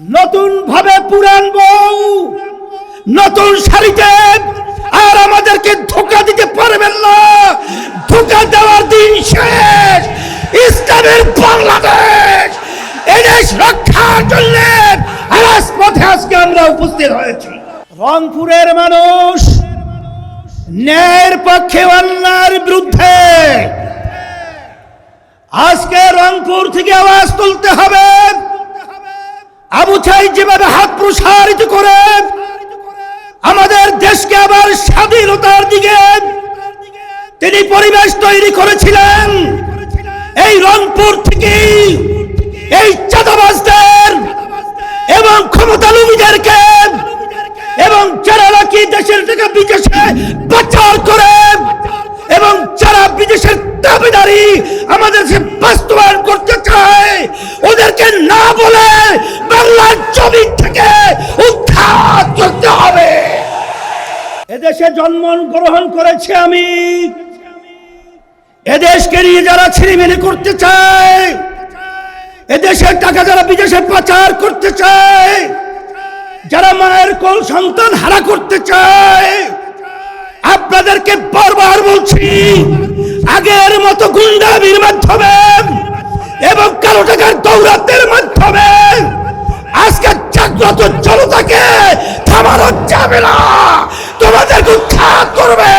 নতুন ভাবে পুরান বউ, নতুন শাড়িতে আর আমাদেরকে ধোকা দিতে পারবেন না। ধোকা দেওয়ার দিন শেষ। ইসলামের বাংলাদেশ, এদেশ রক্ষার জন্য রাজপথে আজকে আমরা উপস্থিত হয়েছি। রংপুরের মানুষ, ন্যায়ের পক্ষে অন্যায়ের বিরুদ্ধে আজকে রংপুর থেকে আওয়াজ তুলতে হবে। চাই যেভাবে হাত প্রসারিত করে, আমাদের দেশকে আবার স্বাধীনতার দিকে তিনি পরিবেশ তৈরি করেছিলেন। এই রংপুর থেকে এই চাঁদাবাজদের এবং ক্ষমতালোভীদেরকে এবং যারা নাকি দেশের থেকে বিদেশে পাচার করে এবং যারা বিদেশের দাবিদারি আমাদের বাস্তবায়ন করতে চায়, ওদেরকে না বলে বাংলার জমি থেকে উদ্ধার করতে হবে এদেশে জন্ম গ্রহণ করেছে আমি। এদেশকে নিয়ে যারা ছিনিমিনি করতে চায়, এদেশের টাকা যারা বিদেশে পাচার করতে চায়, যারা মায়ের কোল সন্তান হারা করতে চায়, আপনাদেরকে বারবার বলছি, আগের মতো গুন্ডামির মাধ্যমে তোমাদের উৎখাত করবে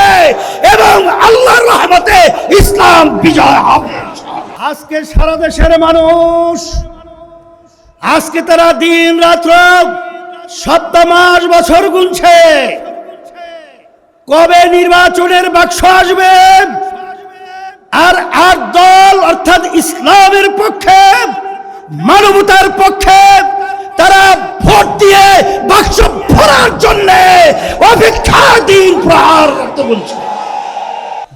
এবং আল্লাহর রহমতে ইসলাম বিজয় হবে। আজকে সারা দেশের মানুষ, আজকে তারা দিন রাত্র সপ্তাহ, মাস, বছর গুনছে। কবে নির্বাচনের বাক্স আসবে? আর আর দল, অর্থাৎ ইসলামের পক্ষে, মানবতার পক্ষে তারা ভোট দিয়ে বাক্স ভরার জন্য অপেক্ষা দিন প্রহার করতে বলছে।